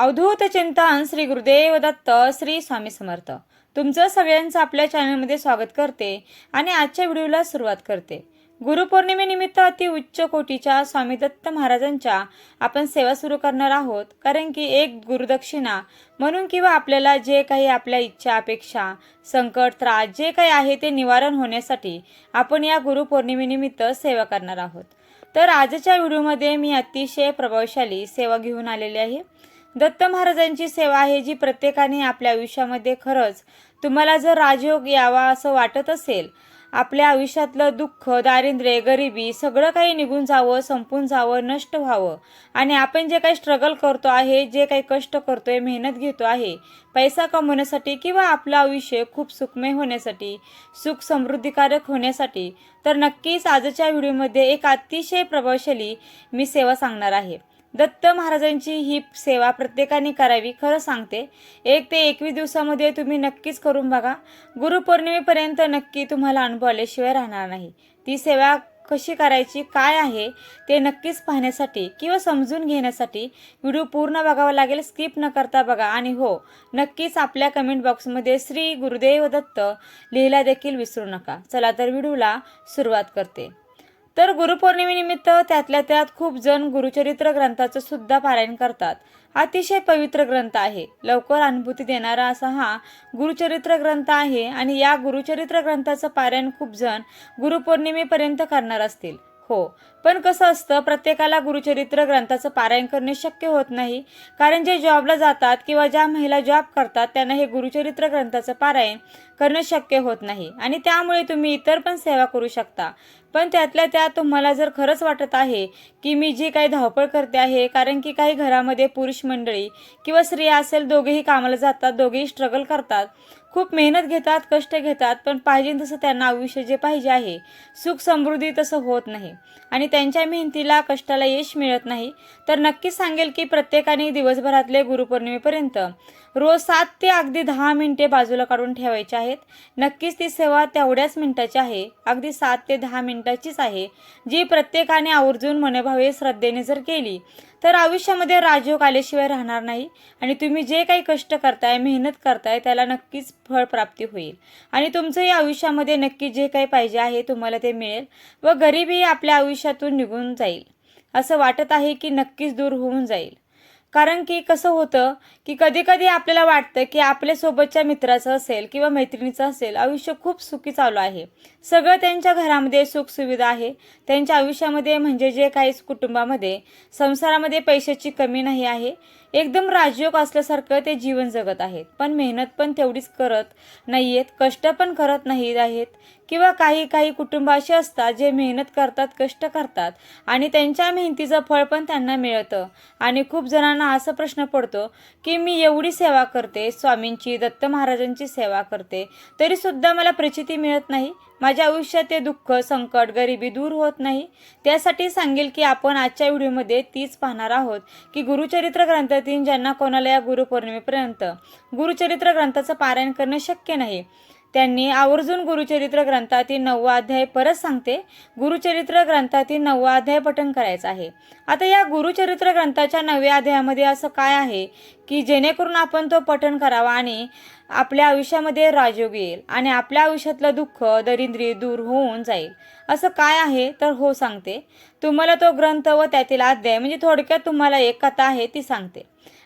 अवधूत चिंतन श्री गुरुदेव दत्त श्री स्वामी समर्थ. तुमचं सगळ्यांचं आपल्या चॅनलमध्ये स्वागत करते आणि आजच्या व्हिडिओला सुरुवात करते. गुरुपौर्णिमेनिमित्त अति उच्च कोटीच्या स्वामी दत्त महाराजांच्या आपण सेवा सुरू करणार आहोत. कारण की एक गुरुदक्षिणा म्हणून किंवा आपल्याला जे काही आपल्या इच्छा अपेक्षा संकट त्रास जे काही आहे ते निवारण होण्यासाठी आपण या गुरुपौर्णिमेनिमित्त सेवा करणार आहोत. तर आजच्या व्हिडिओमध्ये मी अतिशय प्रभावशाली सेवा घेऊन आलेली आहे. दत्त महाराजांची सेवा आहे जी प्रत्येकाने आपल्या आयुष्यामध्ये खरंच तुम्हाला जर राजयोग यावा असं वाटत असेल आपल्या आयुष्यातलं दुःख दारिद्र्य गरिबी सगळं काही निघून जावं संपून जावं नष्ट व्हावं. आणि आपण जे काही स्ट्रगल करतो आहे जे काही कष्ट करतोय मेहनत घेतो आहे पैसा कमवण्यासाठी किंवा आपलं आयुष्य खूप सुखमय होण्यासाठी सुख समृद्धीकारक होण्यासाठी तर नक्कीच आजच्या व्हिडिओमध्ये एक अतिशय प्रभावशाली मी सेवा सांगणार आहे. दत्त महाराजांची ही सेवा प्रत्येकाने करावी खरं सांगते. एक ते एकवीस दिवसामध्ये तुम्ही नक्कीच करून बघा. गुरुपौर्णिमेपर्यंत नक्की तुम्हाला अनुभव आल्याशिवाय राहणार नाही. ती सेवा कशी करायची काय आहे ते नक्कीच पाहण्यासाठी किंवा समजून घेण्यासाठी व्हिडिओ पूर्ण बघावा लागेल स्किप न करता बघा. आणि हो नक्कीच आपल्या कमेंट बॉक्समध्ये श्री गुरुदेव दत्त लिहिला देखील विसरू नका. चला तर व्हिडिओला सुरुवात करते. तर गुरुपौर्णिमेनिमित्त त्यातल्या त्यात खूप जण गुरुचरित्र ग्रंथाचं सुद्धा पारायण करतात. अतिशय पवित्र ग्रंथ आहे. लवकर अनुभूती देणारा असा हा गुरुचरित्र ग्रंथ आहे आणि या गुरुचरित्र ग्रंथाचं पारायण खूप जण गुरुपौर्णिमेपर्यंत करणार असतील. हो. पण कसं असतं प्रत्येकाला गुरुचरित्र ग्रंथाचं पारायण करणे शक्य होत नाही. कारण जे जॉबला जातात किंवा ज्या महिला जॉब करतात त्यांना हे गुरुचरित्र ग्रंथाचं पारायण करणं शक्य होत नाही. आणि त्यामुळे तुम्ही इतर पण सेवा करू शकता. पण त्यातल्या त्यात तुम्हाला जर खरंच वाटत आहे की मी जी काही धावपळ करते आहे कारण की काही घरामध्ये पुरुष मंडळी किंवा स्त्रिया असेल दोघेही कामाला जातात दोघेही स्ट्रगल करतात. खूप मेहनत घेतात कष्ट घेतात पण पाहिजे तसं त्यांना आयुष्य जे पाहिजे आहे सुख समृद्धी तसं होत नाही. आणि त्यांच्या मेहनतीला कष्टाला यश मिळत नाही. तर नक्कीच सांगेल की प्रत्येकाने दिवसभरातले गुरुपौर्णिमेपर्यंत रोज सात ते अगदी दहा मिनिटे बाजूला काढून ठेवायचे आहेत. नक्कीच ती सेवा तेवढ्याच मिनिटाची आहे. अगदी सात ते दहा मिनिटाचीच आहे. जी प्रत्येकाने आवर्जून मनोभावे श्रद्धेने जर केली तर आयुष्यामध्ये राजयोग आल्याशिवाय राहणार नाही आणि तुम्ही जे काही कष्ट करताय मेहनत करताय त्याला नक्कीच फळ प्राप्ती होईल. आणि तुमचंही आयुष्यामध्ये नक्की जे काही पाहिजे आहे तुम्हाला ते मिळेल व गरिबी आपल्या आयुष्यातून निघून जाईल. असं वाटत आहे की नक्कीच दूर होऊन जाईल. कारण की कसं होतं की कधी कधी आपल्याला वाटतं की आपल्या सोबतच्या मित्राचं असेल किंवा मैत्रिणीचं असेल आयुष्य खूप सुखी चालू आहे. सगळं त्यांच्या घरामध्ये सुखसुविधा आहे. त्यांच्या आयुष्यामध्ये म्हणजे जे काही कुटुंबामध्ये संसारामध्ये पैशाची कमी नाही आहे. एकदम राजयोग असल्यासारखं ते जीवन जगत आहेत. पण मेहनत पण तेवढीच करत नाही आहेत कष्ट पण करत नाही आहेत किंवा काही काही कुटुंब असे असतात जे मेहनत करतात कष्ट करतात आणि त्यांच्या मेहनतीचं फळ पण त्यांना मिळतं. आणि खूप जणांना असा प्रश्न पडतो की मी एवढी सेवा करते स्वामींची दत्त महाराजांची सेवा करते तरीसुद्धा मला प्रचिती मिळत नाही? माझ्या आयुष्यात ते दुःख संकट गरिबी दूर होत नाही? त्यासाठी सांगेल की आपण आजच्या व्हिडिओमध्ये तीच पाहणार आहोत की गुरुचरित्र ग्रंथातील ज्यांना कोणाला या गुरुपौर्णिमेपर्यंत गुरुचरित्र ग्रंथाचं पारायण करणं शक्य नाही त्यांनी आवर्जून गुरुचरित्र ग्रंथातील नववा अध्याय परत सांगते. गुरुचरित्र ग्रंथातील नववा अध्याय पठण करायचं आहे. आता या गुरुचरित्र ग्रंथाच्या नवव्या अध्यायामध्ये असं काय आहे की जेणेकरून आपण तो पठण करावा आणि आपल्या आयुष्यामध्ये राजयोग येईल आणि आपल्या आयुष्यातलं दुःख दरिद्री दूर होऊन जाईल. असं काय आहे? तर हो सांगते. तुम्हाला तो ग्रंथ व त्यातील अध्याय म्हणजे थोडक्यात तुम्हाला एक कथा आहे ती सांगते.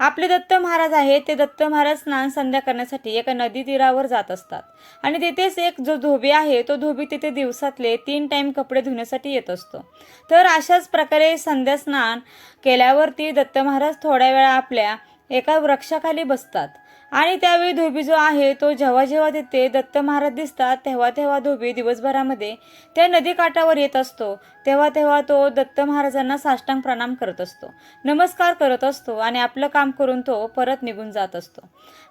आपले दत्त महाराज आहेत ते दत्त महाराज स्नान संध्या करण्यासाठी एका नदी तीरावर जात असतात. आणि तिथेच एक जो धोबी आहे तो धोबी तिथे दिवसातले तीन टाइम कपडे धुण्यासाठी येत असतो. तर अशाच प्रकारे संध्या स्नान केल्यावरती दत्त महाराज थोड्या वेळा आपल्या एका वृक्षाखाली बसतात. आणि त्यावेळी धोबी जो आहे तो जेव्हा जेव्हा तिथे दत्त महाराज दिसतात तेव्हा तेव्हा धोबी दिवसभरामध्ये त्या नदीकाठावर येत असतो. तेव्हा तेव्हा तो दत्त महाराजांना साष्टांग प्रणाम करत असतो. नमस्कार करत असतो आणि आपलं काम करून तो परत निघून जात असतो.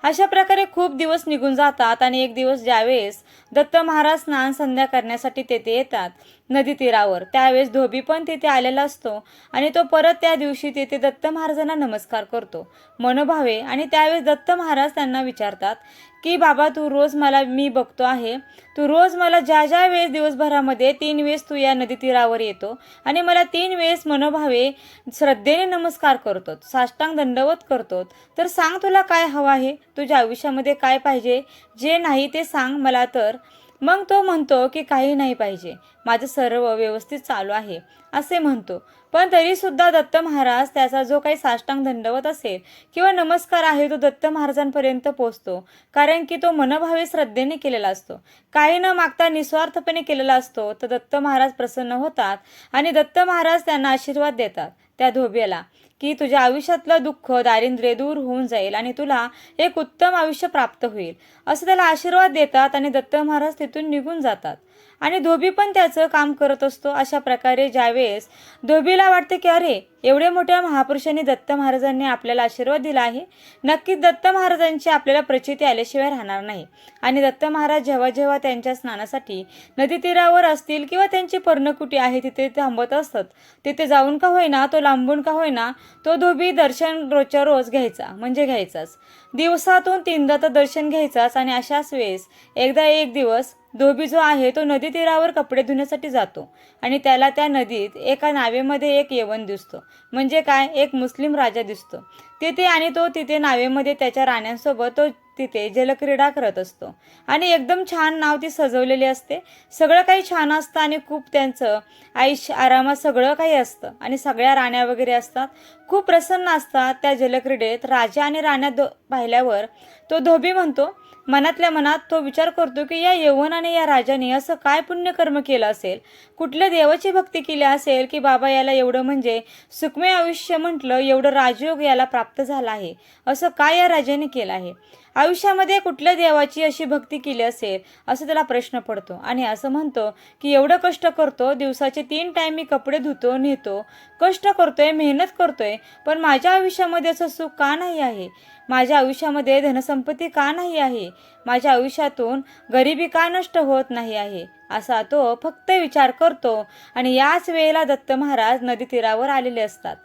अशा प्रकारे खूप दिवस निघून जातात आणि एक दिवस ज्यावेळेस दत्त महाराज स्नान संध्या करण्यासाठी तेथे येतात नदी तीरावर. त्यावेळेस धोबी पण तिथे आलेला असतो आणि तो परत त्या दिवशी तेथे दत्त महाराजांना नमस्कार करतो. मनोभावे आणि त्यावेळेस दत्त महाराज महाराज त्यांना विचारतात की बाबा तू रोज मला मी बघतो आहे. तू रोज मला ज्या ज्या वेळेस दिवसभरामध्ये तीन वेळेस तू या नदी तीरावर येतो आणि मला तीन वेळेस मनोभावे श्रद्धेने नमस्कार करतो साष्टांग दंडवत करतो तर सांग तुला काय हवं आहे? तुझ्या आयुष्यामध्ये काय पाहिजे? जे नाही ते सांग मला तर. मग तो म्हणतो की काही नाही पाहिजे. माझं सर्व व्यवस्थित चालू आहे असे म्हणतो. पण तरीसुद्धा दत्त महाराज त्याचा जो काही साष्टांग दंडवत असेल किंवा नमस्कार आहे तो दत्त महाराजांपर्यंत पोचतो. कारण की तो मनभावे श्रद्धेने केलेला असतो. काही न मागता निस्वार्थपणे केलेला असतो तर दत्त महाराज प्रसन्न होतात आणि दत्त महाराज त्यांना आशीर्वाद देतात. त्या धोब्याला. की तुझ्या आयुष्यातलं दुःख दारिद्र्य दूर होऊन जाईल आणि तुला एक उत्तम आयुष्य प्राप्त होईल. असं त्याला आशीर्वाद देतात आणि दत्त महाराज तिथून निघून जातात. आणि धोबी पण त्याचं काम करत असतो अशा प्रकारे ज्यावेळेस धोबीला वाटते की अरे एवढ्या मोठ्या महापुरुषांनी दत्त महाराजांनी आपल्याला आशीर्वाद दिला आहे. नक्कीच दत्त महाराजांची आपल्याला प्रचिती आल्याशिवाय राहणार नाही. आणि दत्त महाराज जेव्हा जेव्हा त्यांच्या स्नानासाठी नदी तीरावर असतील किंवा त्यांची पर्णकुटी आहे तिथे थांबत असतात. तिथे जाऊन का होईना तो लांबून का होईना तो धोबी दर्शन रोजच्या रोज घ्यायचा म्हणजे घ्यायचाच. दिवसातून तीनदा तर दर्शन घ्यायचाच आणि अशाच वेळेस एकदा एक दिवस धोबी जो आहे तो नदी तीरावर कपडे धुण्यासाठी जातो आणि त्याला त्या नदीत एका नावेमध्ये एक यवन दिसतो. म्हणजे काय? एक मुस्लिम राजा दिसतो. तिथे आणि तो तिथे नावेमध्ये त्याच्या राण्यांसोबत तो तिथे जलक्रीडा करत असतो. आणि एकदम छान नाव ती सजवलेली असते. सगळं काही छान असतं आणि खूप त्यांचं आयुष्य आरामात सगळं काही असतं. आणि सगळ्या राण्या वगैरे असतात. खूप प्रसन्न असतात त्या जलक्रीडेत. राजा आणि राण्या दो पाहिल्यावर तो धोबी म्हणतो मनातल्या मनात तो विचार करतो की या यवनाने या राजाने असं काय पुण्यकर्म केलं असेल? कुठल्या देवाची भक्ती केली असेल की बाबा याला एवढं म्हणजे सुखमय आयुष्य म्हटलं एवढं राजयोग याला प्राप्त प्राप्त झाला आहे. असं काय या राजाने केलं आहे? आयुष्यामध्ये कुठल्या देवाची अशी भक्ती केली असेल? असं त्याला प्रश्न पडतो. आणि असं म्हणतो की एवढं कष्ट करतो दिवसाचे तीन टाईम मी कपडे धुतो नेतो. कष्ट करतोय मेहनत करतोय पण माझ्या आयुष्यामध्ये असं सुख का नाही आहे? माझ्या आयुष्यामध्ये धनसंपत्ती का नाही आहे? माझ्या आयुष्यातून गरिबी का नष्ट होत नाही आहे? असा तो फक्त विचार करतो. आणि याच वेळेला दत्त महाराज नदी तीरावर आलेले असतात.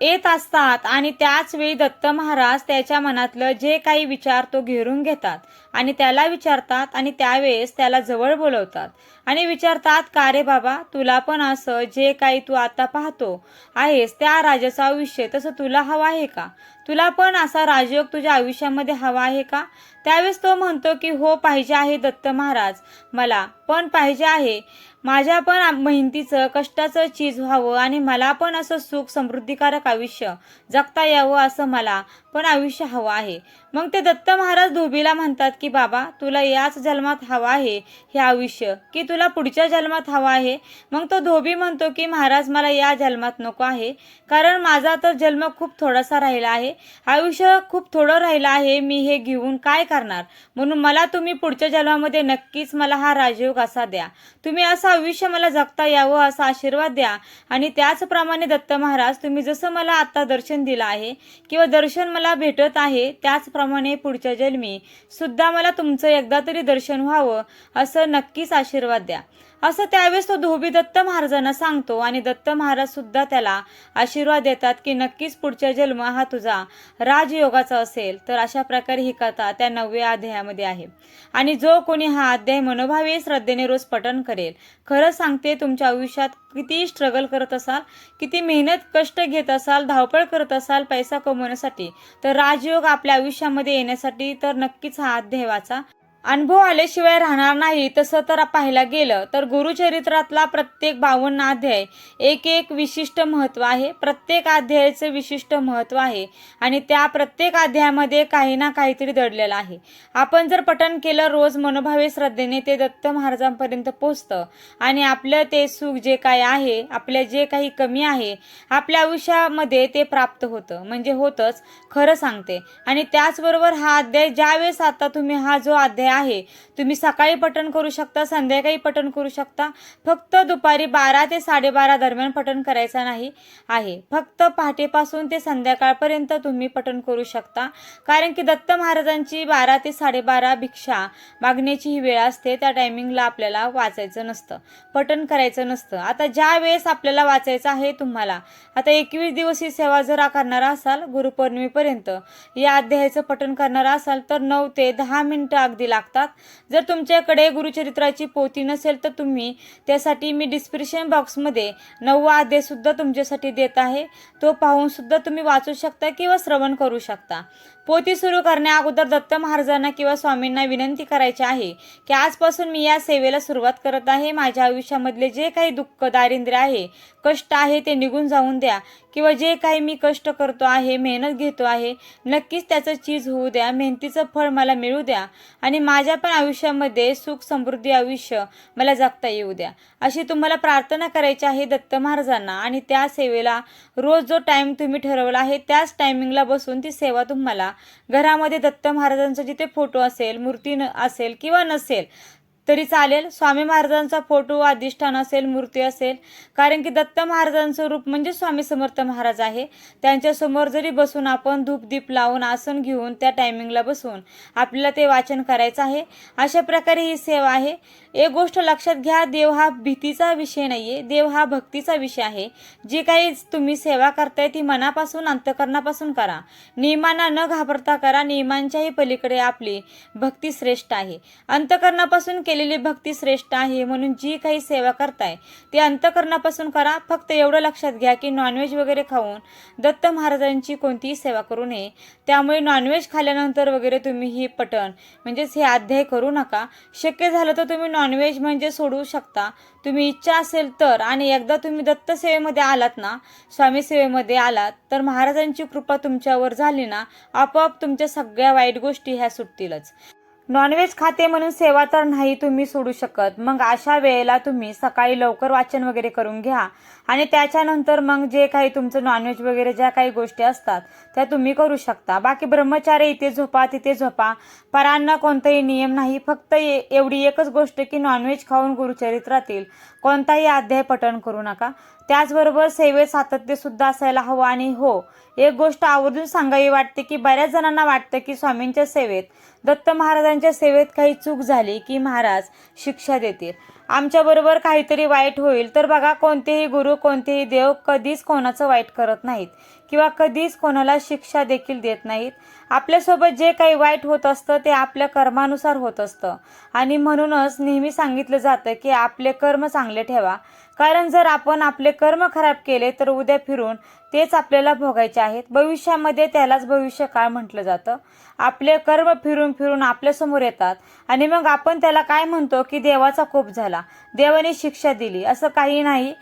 येत असतात आणि त्याच वेळी दत्त महाराज त्याच्या मनातलं जे काही विचार तो घेरून घेतात आणि त्याला विचारतात आणि त्यावेळेस त्याला जवळ बोलवतात. आणि विचारतात का रे बाबा तुला पण असं जे काही तू आता पाहतो आहेस त्या राजाचं आयुष्य तसं तुला हवं आहे का? तुला पण असा राजयोग तुझ्या आयुष्यामध्ये हवा आहे का? त्यावेळेस तो म्हणतो की हो पाहिजे आहे दत्त महाराज मला पण पाहिजे आहे. माझ्या पण मेहनतीचं कष्टाचं चीज व्हावं आणि मला पण असं सुख समृद्धीकारक आयुष्य जगता यावं असं मला पण आयुष्य हवं आहे. मग ते दत्त महाराज धोबीला म्हणतात की बाबा तुला याच जन्मात हवं आहे हे आयुष्य. की तुला पुढच्या जन्मात हवं आहे? मग तो धोबी म्हणतो की महाराज मला या जन्मात नको आहे. कारण माझा तर जन्म खूप थोडासा राहिला आहे. आयुष्य खूप थोडं राहिलं आहे. मी हे घेऊन काय करणार? म्हणून मला तुम्ही पुढच्या जन्मामध्ये नक्कीच मला हा राजयोग असा द्या. तुम्ही असं आयुष्य मला जगता यावं असा आशीर्वाद द्या. आणि त्याचप्रमाणे दत्त महाराज तुम्ही जसं मला आता दर्शन दिलं आहे किंवा दर्शन मला भेटत आहे त्याचप्रमाणे पुढच्या जन्मी सुद्धा मला तुमचं एकदा तरी दर्शन व्हावं असं नक्कीच आशीर्वाद द्या. असं त्यावेळेस तो धोबी दत्त महाराजांना सांगतो आणि दत्त महाराज सुद्धा त्याला आशीर्वाद देतात की नक्कीच पुढचा जन्म हा तुझा राजयोगाचा असेल. तर अशा प्रकारे ही कथा त्या नवव्या अध्यायामध्ये आहे. आणि जो कोणी हा अध्याय मनोभावे श्रद्धेने रोज पठण करेल खरं सांगते तुमच्या आयुष्यात किती स्ट्रगल करत असाल किती मेहनत कष्ट घेत असाल धावपळ करत असाल पैसा कमवण्यासाठी तर राजयोग आपल्या आयुष्यामध्ये येण्यासाठी तर नक्कीच हा अध्याय वाचा. अनुभव आल्याशिवाय राहणार नाही. तसं तर पाहायला गेलं तर गुरुचरित्रातला प्रत्येक बावन्न अध्याय एक एक विशिष्ट महत्त्व आहे. प्रत्येक अध्यायाचं विशिष्ट महत्त्व आहे आणि त्या प्रत्येक अध्यायामध्ये काही ना काहीतरी दडलेलं आहे. आपण जर पठण केलं रोज मनोभावे श्रद्धेने ते दत्त महाराजांपर्यंत पोचतं आणि आपलं ते सुख जे काय आहे आपल्या जे काही कमी आहे आपल्या आयुष्यामध्ये ते प्राप्त होतं. म्हणजे होतंच खरं सांगते. आणि त्याचबरोबर हा अध्याय ज्यावेळेस आता तुम्ही हा जो अध्याय आहे. तुम्ही सकाळी पठण करू शकता संध्याकाळी पठण करू शकता. फक्त दुपारी बारा ते साडेबारा दरम्यान पठण करायचं नाही आहे. फक्त पहाटेपासून ते संध्याकाळपर्यंत तुम्ही पठण करू शकता. कारण की दत्त महाराजांची बारा ते साडेबारा भिक्षा मागण्याची ही वेळ असते. त्या टायमिंगला आपल्याला वाचायचं नसतं. पठण करायचं नसतं. आता ज्या वेळेस आपल्याला वाचायचं आहे तुम्हाला आता एकवीस दिवस ही सेवा जर करणारा असाल गुरुपौर्णिमेपर्यंत या अध्यायाचं पठण करणारा असाल तर नऊ ते दहा मिनिटं अगदी लागतात. जर तुमच्याकडे गुरुचरित्राची पोथी नसेल तर तुम्ही त्यासाठी मी डिस्क्रिप्शन बॉक्समध्ये नववा आदेशसुद्धा सुद्धा तुमच्यासाठी देत आहे. तो पाहून सुद्धा तुम्ही वाचू शकता किंवा श्रवण करू शकता. पोथी सुरू करण्या अगोदर दत्त महाराजांना किंवा स्वामींना विनंती करायची आहे की आजपासून मी या सेवेला सुरुवात करत आहे. माझ्या आयुष्यामधले जे काही दुःख दारिद्र्य आहे कष्ट आहे ते निघून जाऊन द्या किंवा जे काही मी कष्ट करतो आहे मेहनत घेतो आहे नक्कीच त्याचं चीज होऊ द्या मेहनतीचं फळ मला मिळू द्या आणि माझ्या पण आयुष्यामध्ये सुख समृद्धी आयुष्य मला जगता येऊ द्या. अशी तुम्हाला प्रार्थना करायची आहे दत्त महाराजांना आणि त्या सेवेला रोज जो टाईम तुम्ही ठरवला आहे त्याच टायमिंगला बसून ती सेवा तुम्हाला घरामध्ये दत्त महाराजांचा जिथे फोटो असेल मूर्ती न असेल किंवा नसेल तरी चालेल. स्वामी महाराजांचा फोटो अधिष्ठान असेल मूर्ती असेल. कारण की दत्त महाराजांचं रूप म्हणजे स्वामी समर्थ महाराज आहे. त्यांच्यासमोर जरी बसून आपण धूप दीप लावून आसन घेऊन त्या टायमिंगला बसून आपल्याला ते वाचन करायचं आहे. अशा प्रकारे ही सेवा आहे. एक गोष्ट लक्षात घ्या देव हा भीतीचा विषय नाही आहे देव हा भक्तीचा विषय आहे. जी काही तुम्ही सेवा करताय ती मनापासून अंतकरणापासून करा. नियमांना न घाबरता करा. नियमांच्याही पलीकडे आपली भक्ती श्रेष्ठ आहे. अंतकरणापासून केलेली भक्ती श्रेष्ठ आहे म्हणून जी काही सेवा करताय ती अंतकरणापासून करा. फक्त एवढं लक्षात घ्या की नॉनव्हेज वगैरे खाऊन दत्त महाराजांची कोणतीही सेवा करू नये. त्यामुळे नॉनव्हेज खाल्ल्यानंतर वगैरे तुम्ही ही पठण म्हणजेच हे अध्याय करू नका. शक्य झालं तर तुम्ही नॉनव्हेज म्हणजे सोडू शकता. तुम्ही इच्छा असेल तर आणि एकदा तुम्ही दत्त सेवेमध्ये आलात ना स्वामी सेवेमध्ये आलात तर महाराजांची कृपा तुमच्यावर झाली ना आपोआप तुमच्या सगळ्या वाईट गोष्टी ह्या सुटतीलच. नॉनव्हेज खाते म्हणून सेवा तर नाही तुम्ही सोडू शकत. मग अशा वेळेला तुम्ही सकाळी लवकर वाचन वगैरे करून घ्या. आणि त्याच्यानंतर मग जे काही तुमचं नॉनव्हेज वगैरे ज्या काही गोष्टी असतात त्या तुम्ही करू शकता. बाकी ब्रह्मचार्य इथे झोपा तिथे झोपा. परांना कोणताही नियम नाही. फक्त एवढी एकच गोष्ट की नॉनव्हेज खाऊन गुरुचरित्रातील कोणताही अध्याय पठण करू नका. त्याचबरोबर सेवेत सातत्य सुद्धा असायला हवं आणि हो एक गोष्ट आवर्जून सांगावी वाटते की बऱ्याच जणांना वाटतं की स्वामींच्या सेवेत दत्त महाराजांच्या सेवेत काही चूक झाली की महाराज शिक्षा देतील. आमच्याबरोबर काहीतरी वाईट होईल तर बघा कोणतेही गुरु कोणतेही देव कधीच कोणाचं वाईट करत नाहीत किंवा कधीच कोणाला शिक्षा देखील देत नाहीत. आपल्यासोबत जे काही वाईट होत असतं ते आपल्या कर्मानुसार होत असतं. आणि म्हणूनच नेहमी सांगितलं जातं की आपले कर्म चांगले ठेवा कारण जर आपण आपले कर्म खराब केले तर उद्या फिरून तेच आपल्याला भोगायचे आहेत. भविष्यामध्ये त्यालाच भविष्य काळ म्हटलं जातं. आपले कर्म फिरून फिरून आपल्यासमोर येतात. आणि मग आपण त्याला काय म्हणतो की देवाचा कोप झाला. देवाने शिक्षा दिली. असं काही नाही.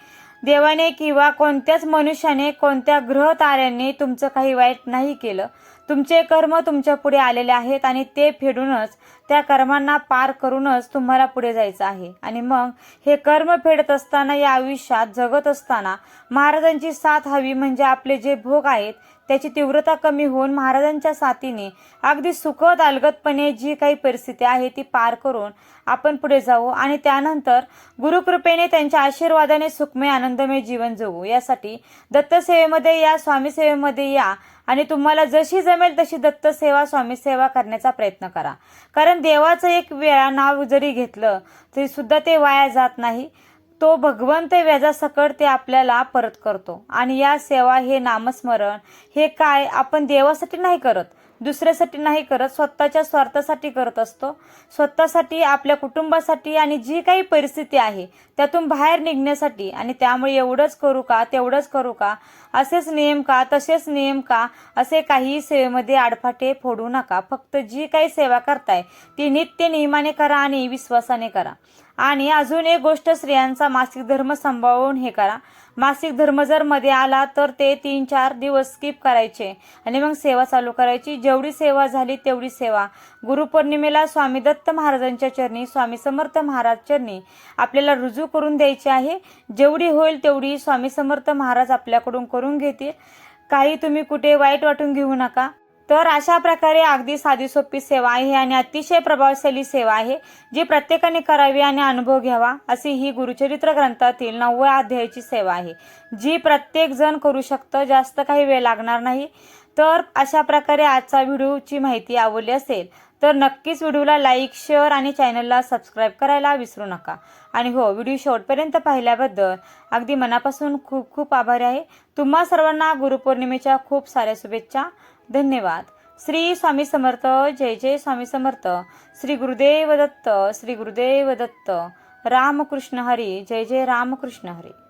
देवाने किंवा कोणत्याच मनुष्याने कोणत्या ग्रह ताऱ्यांनी तुमचं काही वाईट नाही केलं. तुमचे कर्म तुमच्यापुढे आलेले आहेत आणि ते फेडूनच त्या कर्मांना पार करूनच तुम्हाला पुढे जायचं आहे. आणि मग हे कर्म फेडत असताना या आयुष्यात जगत असताना महाराजांची साथ हवी म्हणजे आपले जे भोग आहेत त्याची तीव्रता कमी होऊन महाराजांच्या साथीने अगदी सुखद अलगदपणे जी काही परिस्थिती आहे ती पार करून आपण पुढे जाऊ आणि त्यानंतर गुरुकृपेने त्यांच्या आशीर्वादाने सुखमय आनंदमय जीवन जगू. यासाठी दत्तसेवेमध्ये या स्वामी सेवेमध्ये या आणि तुम्हाला जशी जमेल तशी दत्त सेवा स्वामी सेवा करण्याचा प्रयत्न करा. कारण देवाचं एक वेळा नाव जरी घेतलं तरी सुद्धा ते वाया जात नाही. तो भगवंत व्याजासकट ते आपल्याला परत करतो. आणि या सेवा हे नामस्मरण हे काय आपण देवासाठी नाही करत. दुसऱ्यासाठी नाही करत स्वतःच्या स्वार्थासाठी करत असतो. स्वतःसाठी आपल्या कुटुंबासाठी आणि जी काही परिस्थिती आहे त्यातून बाहेर निघण्यासाठी. आणि त्यामुळे एवढंच करू का तेवढंच करू का? असेच नियम का तसेच नियम का? असे काही सेवेमध्ये आडफाटे फोडू नका. फक्त जी काही सेवा करताय ती नित्य नियमाने करा आणि विश्वासाने करा. आणि अजून एक गोष्ट स्त्रियांचा मासिक धर्म सांभाळून हे करा. मासिक धर्म जर मध्ये आला तर ते तीन चार दिवस स्किप करायचे. आणि मग सेवा चालू करायची. जेवढी सेवा झाली तेवढी सेवा. गुरुपौर्णिमेला स्वामी दत्त महाराजांच्या चरणी स्वामी समर्थ महाराज चरणी आपल्याला रुजू करून द्यायची आहे. जेवढी होईल तेवढी स्वामी समर्थ महाराज आपल्याकडून करून घेतील. काही तुम्ही कुठे वाईट वाटून घेऊ नका. तर अशा प्रकारे अगदी साधी सोपी सेवा आहे आणि अतिशय प्रभावशाली सेवा आहे जी प्रत्येकाने करावी आणि अनुभव घ्यावा अशी ही गुरुचरित्र ग्रंथातील नवव्या अध्यायाची सेवा आहे. जी प्रत्येक जण करू शकतं जास्त काही वेळ लागणार नाही. तर अशा प्रकारे आजचा व्हिडिओची माहिती आवडली असेल तर नक्कीच व्हिडिओला लाईक शेअर आणि चॅनलला सबस्क्राईब करायला विसरू नका. आणि हो व्हिडिओ शेवटपर्यंत पाहिल्याबद्दल अगदी मनापासून खूप खूप आभारी आहे. तुम्हा सर्वांना गुरुपौर्णिमेच्या खूप साऱ्या शुभेच्छा. धन्यवाद. श्री स्वामी समर्थ जय जय स्वामी समर्थ. श्री गुरुदेव दत्त श्री गुरुदेव दत्त. रामकृष्ण हरी जय जय रामकृष्ण हरी.